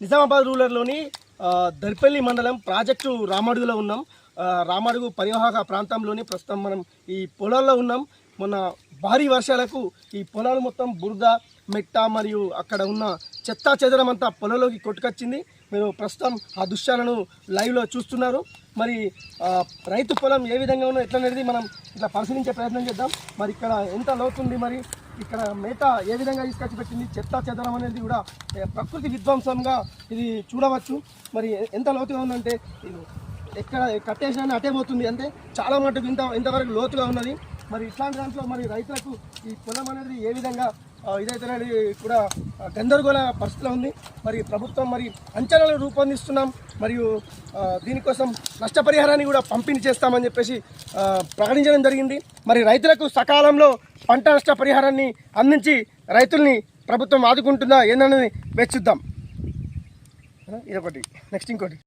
నిజామాబాద్ రూరల్లోని ఆ, దర్పల్లి మండలం ప్రాజెక్టు రామడుగులో ఉన్నాం. రామడుగు పరివాహక ప్రాంతంలోని ప్రస్తుతం మనం ఈ పొలాల్లో ఉన్నాం. మొన్న భారీ వర్షాలకు ఈ పొలాలు మొత్తం బురద మెట్ట మరియు అక్కడ ఉన్న చెత్తా చెదరం అంతా పొలంలోకి కొట్టుకొచ్చింది. మీరు ప్రస్తుతం ఆ దృశ్యాలను లైవ్లో చూస్తున్నారు. మరి రైతు పొలం ఏ విధంగా ఉన్నో ఎట్లా అనేది మనం ఇట్లా పరిశీలించే ప్రయత్నం చేద్దాం. మరి ఇక్కడ ఎంత లోతుంది మరి? ఇక్కడ మేత ఏ విధంగా తీసుకొచ్చి పెట్టింది? చెత్త చెదరం అనేది కూడా ప్రకృతి విధ్వంసంగా ఇది చూడవచ్చు. మరి ఎంత లోతుగా ఉందంటే ఎక్కడ కట్టేసిన అటే పోతుంది అంటే చాలా మటుకు ఇంత ఇంతవరకు లోతుగా ఉన్నది. మరి ఇట్లాంటి దాంట్లో మరి రైతులకు ఈ పొలం అనేది ఏ విధంగా ఇదైతేనే ఇదైతే అనేది కూడా గందరగోళ పరిస్థితిలో ఉంది. మరి ప్రభుత్వం మరి అంచనాలు రూపొందిస్తున్నాం. మరియు దీనికోసం నష్టపరిహారాన్ని కూడా పంపిణీ చేస్తామని చెప్పేసి ప్రకటించడం జరిగింది. మరి రైతులకు సకాలంలో పంట నష్ట పరిహారాన్ని అందించి రైతుల్ని ప్రభుత్వం ఆదుకుంటుందా? ఏందనేది వేచిద్దాం ఇదొకటి. నెక్స్ట్ ఇంకోటి.